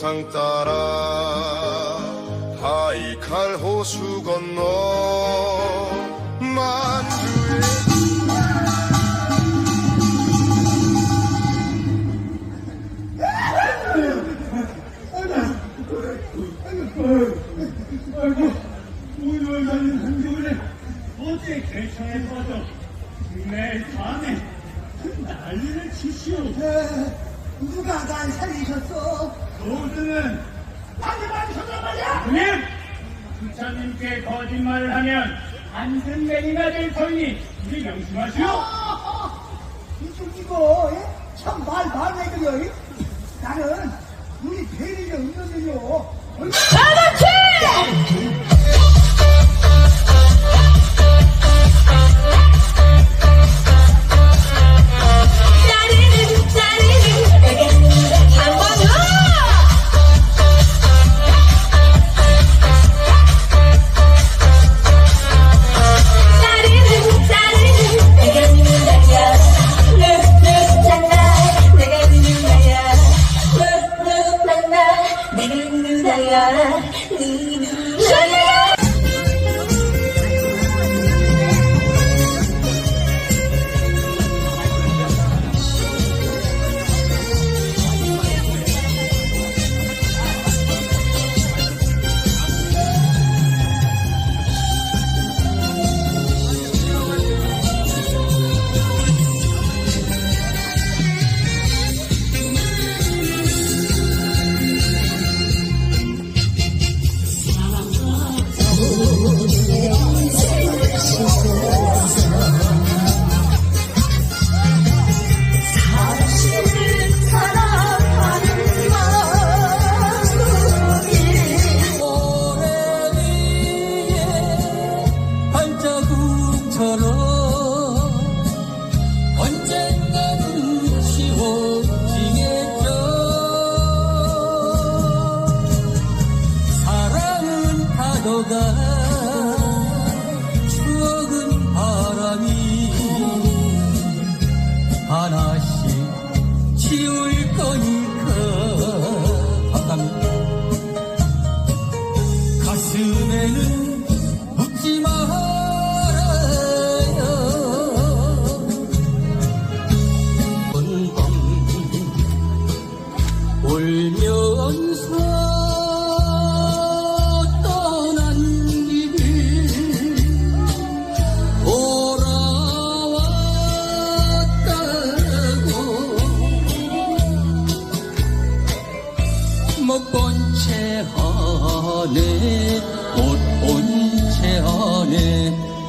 조상 따라 바이칼 호수 건너 만주의 아이고, 오늘 가는 한겨울에 어째 개천에 빠져 내 밤에 난리를 치시오. 누가 날 살리셨어? 도둑은 빨리 맞으셨단 말이야! 형님! 부처님께 거짓말을 하면 안승맨이나 될 터이니 우리 명심하시오! 이쪽 이거 예? 참말 말해 그려 예? 나는 우리 대리가 없는데요 짜 리 사랑 채 안에 못본 채 안에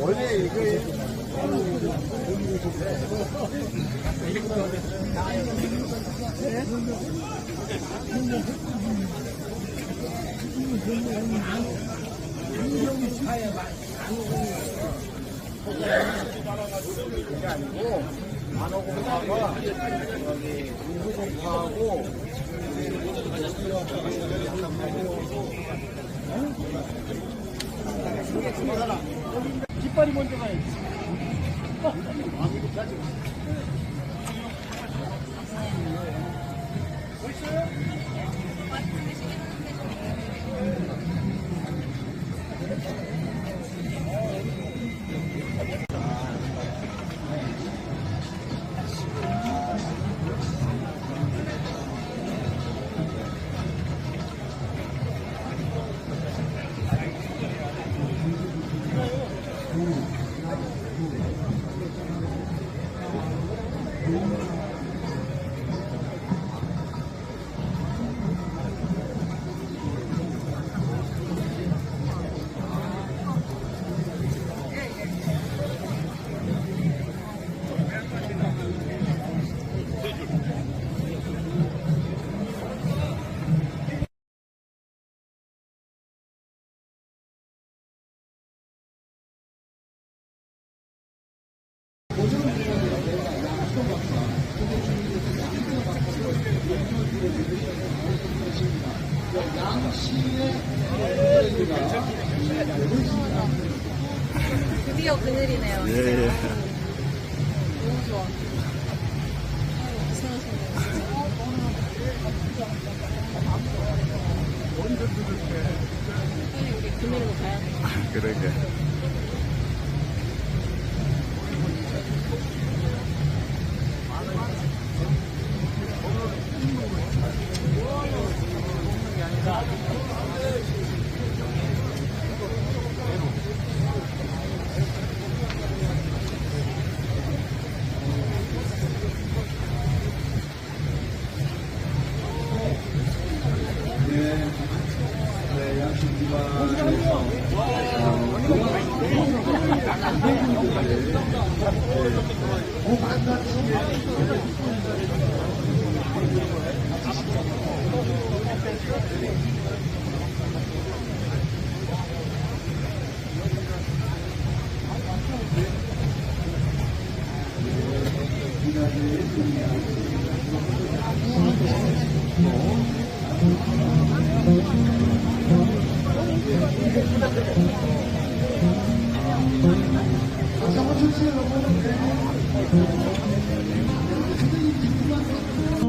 원래 이거 안경이 배우고 약간 말고 깃발이 먼저 가야지. 멋있어요? 50年 드디어 그늘이네요. 너무 좋아. 빨리 우리 그늘로 가야 돼. 그러게 그래 よし!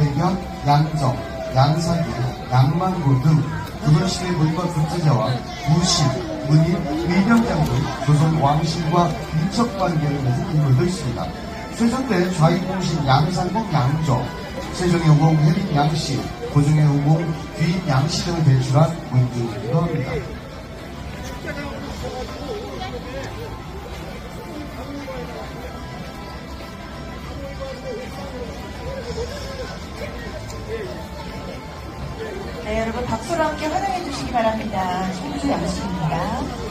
양대경, 양정, 양사기, 양만고 등 조선시대 문과 국제자와 무신, 문인, 의병장 등 조선 왕실과 밀접 관계를 맺은 인물도 있습니다. 세종 때 좌익공신 양상국 양조, 세종의 후공 혜린 양씨, 고종의 후공 귀인 양씨 등을 배출한 문중이기도 합니다. 네, 여러분 박수로 함께 환영해 주시기 바랍니다. 송주 양씨입니다.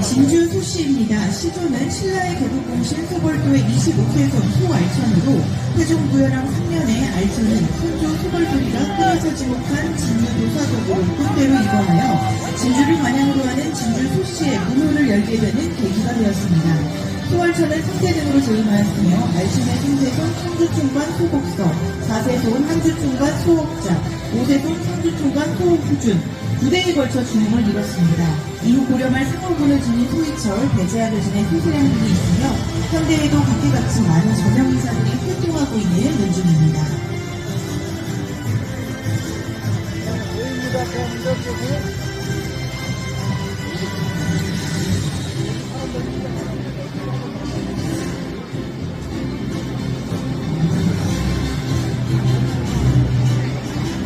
진주 소씨입니다. 시조는 신라의 개국공신 소벌도의 25세손 소알천으로 태종부여랑 3년에 알천은 손조 소벌돌이가 끈에서 지목한 진주 도사적으로 꾼대로 입원하여 진주를 관양으로 하는 진주 소씨의 문호를 열게 되는 계기가 되었습니다. 소알천은 3세등으로 재임하였으며 알천의 3세손 청주총관 소곡서, 4세손 한주총관 소옥자, 5세손 청주총관 소옥후준, 두 대에 걸쳐 주행을 이뤘습니다. 이후 고려말 상호군을 지닌 배재하 교진의 후수령 등이 있으며 현대에도 각계각층 많은 전형인사들이 활동하고 있는 문중입니다. 네,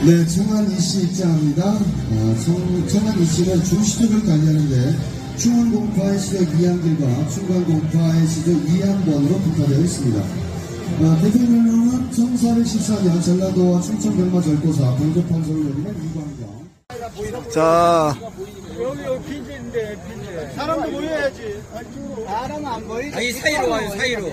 청안 이씨 입장합니다. 어, 청, 청안 이씨는 중시적을 관리하는데 충원공파의 시적 2항들과 충관공파의 시적 2항번으로 분파되어 있습니다. 어, 대통령은 1414년 전라도와 충청 별마 절도사 봉조판소를 열리는 이광경. 자, 아니 사이로 와요 사이로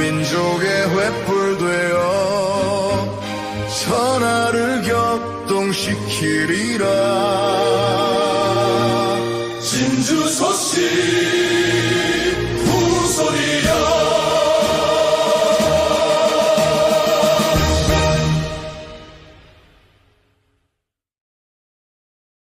민족의 횃불 되어 천하를 격동시키리라. 진주 소식